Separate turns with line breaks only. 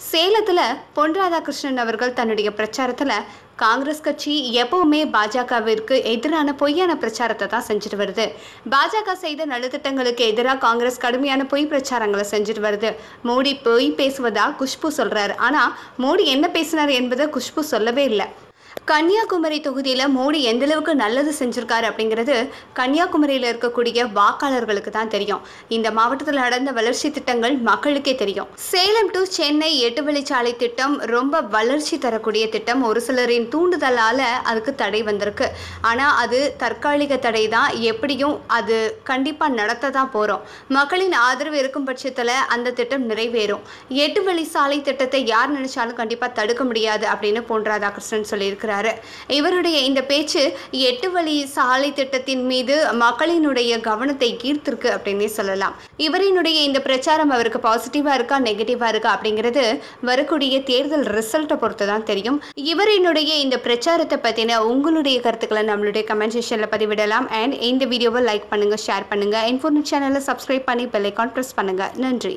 சேலத்தில் பொன் ராதாகிருஷ்ணன் அவர்கள் தன்னுடைய பிரச்சாரத்தில் காங்கிரஸ் கட்சி எப்பவுமே பாஜகவிற்கு எதிரான பொய்யான பிரச்சாரத்தை தான் செஞ்சுட்டு வருது. பாஜக செய்த நலத்திட்டங்களுக்கு எதிராக காங்கிரஸ் கடுமையான பொய் பிரச்சாரங்களை செஞ்சுட்டு வருது. மோடி பொய் பேசுவதா குஷ்பு சொல்கிறார் ஆனால் மோடி என்ன பேசினார் என்பதை குஷ்பு சொல்லவே இல்லை. கன்னியாகுமரி தொகுதியில் மோடி எந்த அளவுக்கு நல்லது செஞ்சிருக்காரு அப்படிங்கிறது கன்னியாகுமரியில் இருக்கக்கூடிய வாக்காளர்களுக்கு தான் தெரியும். இந்த மாவட்டத்தில் நடந்த வளர்ச்சி திட்டங்கள் மக்களுக்கே தெரியும். சேலம் டு சென்னை எட்டு வழிச்சாலை திட்டம் ரொம்ப வளர்ச்சி தரக்கூடிய திட்டம். ஒரு சிலரின் தூண்டுதலால் அதுக்கு தடை வந்திருக்கு. ஆனால் அது தற்காலிக தடை தான். எப்படியும் அது கண்டிப்பாக நடத்த தான் போகிறோம் மக்களின் ஆதரவு இருக்கும் பட்சத்தில் அந்த திட்டம் நிறைவேறும். எட்டு வழி சாலை திட்டத்தை யார் நினைச்சாலும் கண்டிப்பாக தடுக்க முடியாது அப்படின்னு பொன் ராதாகிருஷ்ணன் சொல்லியிருக்கிறாரு இவருடைய இந்த பேச்சு எட்டு வழி சாலை திட்டத்தின் மீது மக்களினுடைய கவனத்தை ஈர்த்திருக்கு அப்படின்னே சொல்லலாம். இவரினுடைய இந்த பிரச்சாரம் அவருக்கு பாசிட்டிவாக இருக்கா நெகட்டிவாக இருக்கா அப்படிங்கிறது வரக்கூடிய தேர்தல் ரிசல்ட்டை பொறுத்து தான் தெரியும். இவரினுடைய இந்த பிரச்சாரத்தை பற்றின உங்களுடைய கருத்துக்களை நம்மளுடைய கமெண்ட் செக்ஷனில் பதிவிடலாம். அண்ட் இந்த வீடியோவை லைக் பண்ணுங்கள் ஷேர் பண்ணுங்கள் இன்ஃபோர்மேட் சேனலை சப்ஸ்கிரைப் பண்ணி பெல் ஐக்கான் ப்ரெஸ் பண்ணுங்கள் நன்றி.